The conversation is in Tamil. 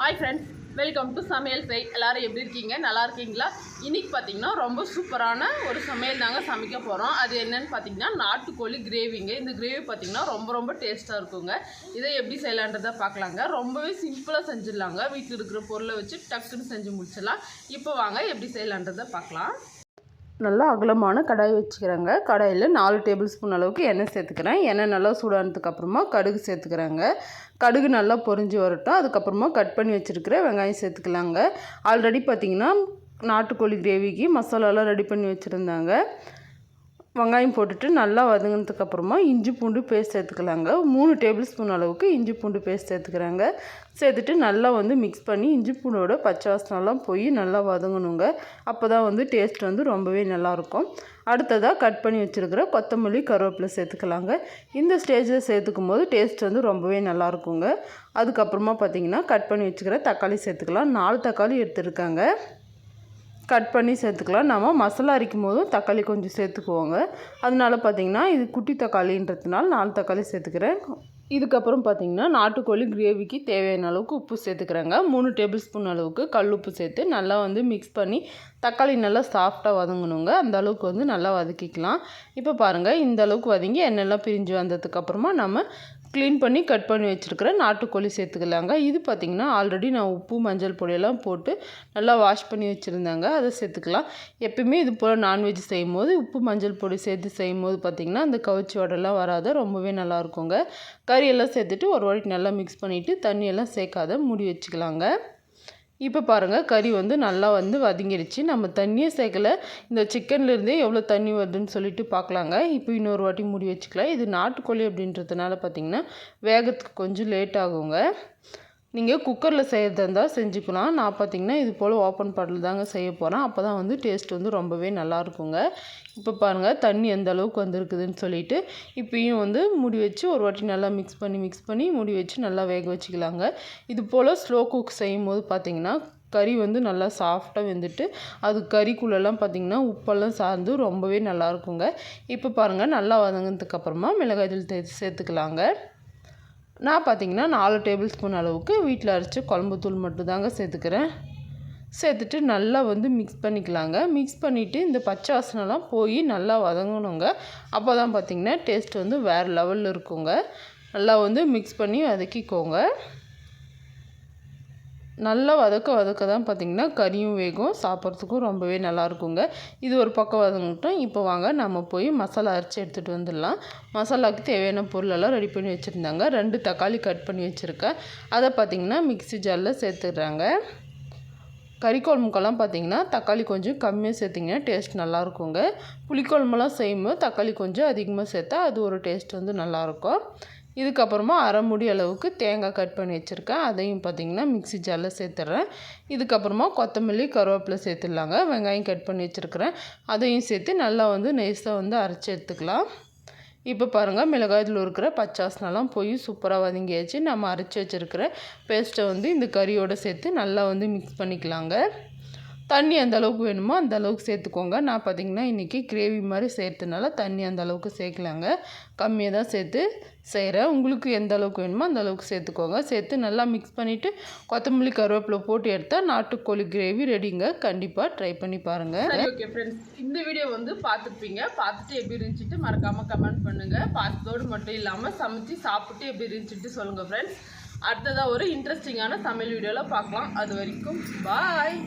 ஹாய் ஃப்ரெண்ட்ஸ் வெல்கம் டு சமையல் செய். எல்லோரும் எப்படி இருக்கீங்க? நல்லா இருக்கீங்களா? இன்றைக்கி பார்த்தீங்கன்னா ரொம்ப சூப்பரான ஒரு சமையல் தாங்க சமைக்க போகிறோம் அது என்னென்னு பார்த்தீங்கன்னா நாட்டுக்கோழி கிரேவிங்க. இந்த கிரேவி பார்த்தீங்கன்னா ரொம்ப ரொம்ப டேஸ்ட்டாக இருக்குங்க. இதை எப்படி செய்யலான்றதை பார்க்கலாங்க. ரொம்பவே சிம்பிளாக செஞ்சிடலாங்க. வீட்டில் இருக்கிற பொருளை வச்சு டக்குன்னு செஞ்சு முடிச்சிடலாம். இப்போ வாங்க எப்படி செய்யலான்றதை பார்க்கலாம். நல்லா அகலமான கடாய் வச்சுக்கிறாங்க. கடாயில் நாலு டேபிள் ஸ்பூன் அளவுக்கு எண்ணெய் சேர்த்துக்கிறேன். எண்ணெய் நல்லா சூடானதுக்கு அப்புறமா கடுகு சேர்த்துக்கிறாங்க. கடுகு நல்லா பொரிஞ்சு வரட்டும். அதுக்கப்புறமா கட் பண்ணி வச்சுருக்கிற வெங்காயம் சேர்த்துக்கலாங்க. ஆல்ரெடி பார்த்தீங்கன்னா நாட்டுக்கோழி கிரேவிக்கு மசாலாலாம் ரெடி பண்ணி வச்சுருந்தாங்க. வெங்காயம் போட்டுட்டு நல்லா வதங்கினதுக்கப்புறமா இஞ்சி பூண்டு பேஸ்ட் சேர்த்துக்கலாங்க. மூணு டேபிள் ஸ்பூன் அளவுக்கு இஞ்சி பூண்டு பேஸ்ட் சேர்த்துக்கிறாங்க. சேர்த்துட்டு நல்லா வந்து மிக்ஸ் பண்ணி இஞ்சி பூண்டோட பச்சை வாசனம்லாம் போய் நல்லா வதங்கணுங்க. அப்போ தான் வந்து டேஸ்ட் வந்து ரொம்பவே நல்லாயிருக்கும் அடுத்ததாக கட் பண்ணி வச்சுருக்கிற கொத்தமல்லி கருவேப்பிலை சேர்த்துக்கலாங்க. இந்த ஸ்டேஜில் சேர்த்துக்கும் போது டேஸ்ட் வந்து ரொம்பவே நல்லாயிருக்குங்க அதுக்கப்புறமா பார்த்திங்கன்னா கட் பண்ணி வச்சுக்கிற தக்காளி சேர்த்துக்கலாம். நாலு தக்காளி எடுத்துருக்காங்க. கட் பண்ணி சேர்த்துக்கலாம். நம்ம மசாலா அரைக்கும் போதும் தக்காளி கொஞ்சம் சேர்த்துக்குவோங்க. அதனால பார்த்திங்கன்னா இது குட்டி தக்காளின்றதுனால நாலு தக்காளி சேர்த்துக்கிறேன். இதுக்கப்புறம் பார்த்திங்கன்னா நாட்டுக்கோழி கிரேவிக்கு தேவையான அளவுக்கு உப்பு சேர்த்துக்கிறேங்க. மூணு டேபிள் ஸ்பூன் அளவுக்கு கல் உப்பு சேர்த்து நல்லா வந்து மிக்ஸ் பண்ணி தக்காளி நல்லா சாஃப்டாக வதங்கணுங்க. அந்த அளவுக்கு வந்து நல்லா வதக்கிக்கலாம். இப்போ பாருங்கள் இந்த அளவுக்கு வதங்கி எண்ணெய்லாம் பிரிஞ்சு வந்ததுக்கப்புறமா நம்ம க்ளீன் பண்ணி கட் பண்ணி வச்சுருக்கிற நாட்டுக்கோழி சேர்த்துக்கலாங்க. இது பார்த்திங்கன்னா ஆல்ரெடி நான் உப்பு மஞ்சள் பொடியெல்லாம் போட்டு நல்லா வாஷ் பண்ணி வச்சுருந்தாங்க. அதை சேர்த்துக்கலாம். எப்பயுமே இது போல் நான்வெஜ் செய்யும் போது உப்பு மஞ்சள் பொடி சேர்த்து செய்யும் போது பார்த்திங்கன்னா அந்த கவுச்சி வடெல்லாம் வராத. ரொம்பவே நல்லாயிருக்குங்க கறியெல்லாம் சேர்த்துட்டு ஒரு வாட்டி நல்லா மிக்ஸ் பண்ணிவிட்டு தண்ணியெல்லாம் சேர்க்காத மூடி வச்சுக்கலாங்க. இப்போ பாருங்கள் கறி வந்து நல்லா வந்து வதங்கிடுச்சு நம்ம தண்ணியே சேர்க்கல இந்த சிக்கன்லேருந்தே எவ்வளோ தண்ணி வருதுன்னு சொல்லிட்டு பார்க்கலாங்க இப்போ இன்னொரு வாட்டி மூடி வச்சுக்கலாம். இது நாட்டுக்கோழி அப்படின்றதுனால பார்த்திங்கன்னா வேகத்துக்கு கொஞ்சம் லேட் ஆகுங்க. நீங்கள் குக்கரில் செய்கிறதா இருந்தால் செஞ்சுக்கலாம். நான் பார்த்தீங்கன்னா இது போல் ஓப்பன் பாட்டில் தாங்க செய்ய போகிறேன் அப்போ தான் வந்து டேஸ்ட் வந்து ரொம்பவே நல்லாயிருக்குங்க இப்போ பாருங்கள் தண்ணி எந்த அளவுக்கு வந்திருக்குதுன்னு சொல்லிட்டு இப்போயும் வந்து முடி வச்சு ஒரு வாட்டி நல்லா மிக்ஸ் பண்ணி மிக்ஸ் பண்ணி முடி வச்சு நல்லா வேக வச்சுக்கலாங்க. இது போல் ஸ்லோ குக் செய்யும் போது பார்த்திங்கன்னா கறி வந்து நல்லா சாஃப்டாக வெந்துட்டு அது கறிக்குள்ளெல்லாம் பார்த்திங்கன்னா உப்பெல்லாம் சார்ந்து ரொம்பவே நல்லாயிருக்குங்க இப்போ பாருங்கள் நல்லா வதங்கினதுக்கப்புறமா மிளகாய் தூள் சேர்த்துக்கலாங்க. நான் பார்த்திங்கன்னா நாலு டேபிள் ஸ்பூன் அளவுக்கு வீட்டில் அரைச்சி குழம்பு தூள் மட்டும் சேர்த்துக்கிறேன். சேர்த்துட்டு நல்லா வந்து மிக்ஸ் பண்ணிக்கலாங்க. மிக்ஸ் பண்ணிவிட்டு இந்த பச்சை வாசனைலாம் போய் நல்லா வதங்கணுங்க. அப்போ தான் பார்த்திங்கன்னா டேஸ்ட் வந்து வேறு லெவலில் இருக்குங்க. நல்லா வந்து மிக்ஸ் பண்ணி வதக்கிக்கோங்க. நல்லா வதக்க வதக்க தான் பார்த்திங்கன்னா கறியும் வேகும் சாப்பிட்றதுக்கும் ரொம்பவே நல்லாயிருக்குங்க. இது ஒரு பக்கம் வதங்கட்டும். இப்போ வாங்க நம்ம போய் மசாலா அரைச்சி எடுத்துகிட்டு வந்துடலாம். மசாலாவுக்கு தேவையான பொருளெல்லாம் ரெடி பண்ணி வச்சுருந்தாங்க. ரெண்டு தக்காளி கட் பண்ணி வச்சுருக்கேன். அதை பார்த்திங்கன்னா மிக்ஸி ஜாரில் சேர்த்துடுறாங்க. கறிக்குழம்புக்கெல்லாம் பார்த்திங்கன்னா தக்காளி கொஞ்சம் கம்மியாக சேர்த்திங்கன்னா டேஸ்ட் நல்லாயிருக்குங்க. புளிக்குழம்புலாம் செய்யும்போது தக்காளி கொஞ்சம் அதிகமாக சேர்த்தா அது ஒரு டேஸ்ட் வந்து நல்லாயிருக்கும். இதுக்கப்புறமா அரை முடி அளவுக்கு தேங்காய் கட் பண்ணி வச்சுருக்கேன். அதையும் பார்த்திங்கன்னா மிக்ஸி ஜாரில் சேர்த்துட்றேன் இதுக்கப்புறமா கொத்தமல்லி கருவேப்பிலை சேர்த்துடலாங்க. வெங்காயம் கட் பண்ணி வச்சுருக்கிறேன். அதையும் சேர்த்து நல்லா வந்து நெய்ஸாக வந்து அரைச்சி எடுத்துக்கலாம். இப்போ பாருங்கள் மிளகாயத்தில் இருக்கிற பச்சாசனெல்லாம் போய் சூப்பராக வதங்கியாச்சு. நம்ம அரைச்சி வச்சுருக்கிற பேஸ்ட்டை வந்து இந்த கறியோடு சேர்த்து நல்லா வந்து மிக்ஸ் பண்ணிக்கலாங்க. தண்ணி அந்த அளவுக்கு வேணுமோ அந்த அளவுக்கு சேர்த்துக்கோங்க. நான் பார்த்திங்கன்னா இன்றைக்கி கிரேவி மாதிரி சேர்த்தனால தண்ணி அந்த அளவுக்கு சேர்க்கலாங்க. கம்மியாக தான் சேர்த்து செய்கிறேன் உங்களுக்கு எந்த அளவுக்கு வேணுமோ அந்த அளவுக்கு சேர்த்துக்கோங்க. சேர்த்து நல்லா மிக்ஸ் பண்ணிவிட்டு கொத்தமல்லி கருவேப்பிலை போட்டு எடுத்தால் நாட்டுக்கோழி கிரேவி ரெடிங்க கண்டிப்பாக ட்ரை பண்ணி பாருங்கள் ஓகே ஃப்ரெண்ட்ஸ் இந்த வீடியோ வந்து பார்த்துருப்பீங்க பார்த்துட்டு எப்படி இருந்துச்சுட்டு மறக்காமல் கமெண்ட் பண்ணுங்கள் பார்த்ததோடு மட்டும் இல்லாமல் சமைச்சு சாப்பிட்டு எப்படி இருந்துச்சுட்டு சொல்லுங்கள் ஃப்ரெண்ட்ஸ் அடுத்ததாக ஒரு இன்ட்ரெஸ்டிங்கான சமையல் வீடியோவில் பார்க்கலாம். அது வரைக்கும் பாய்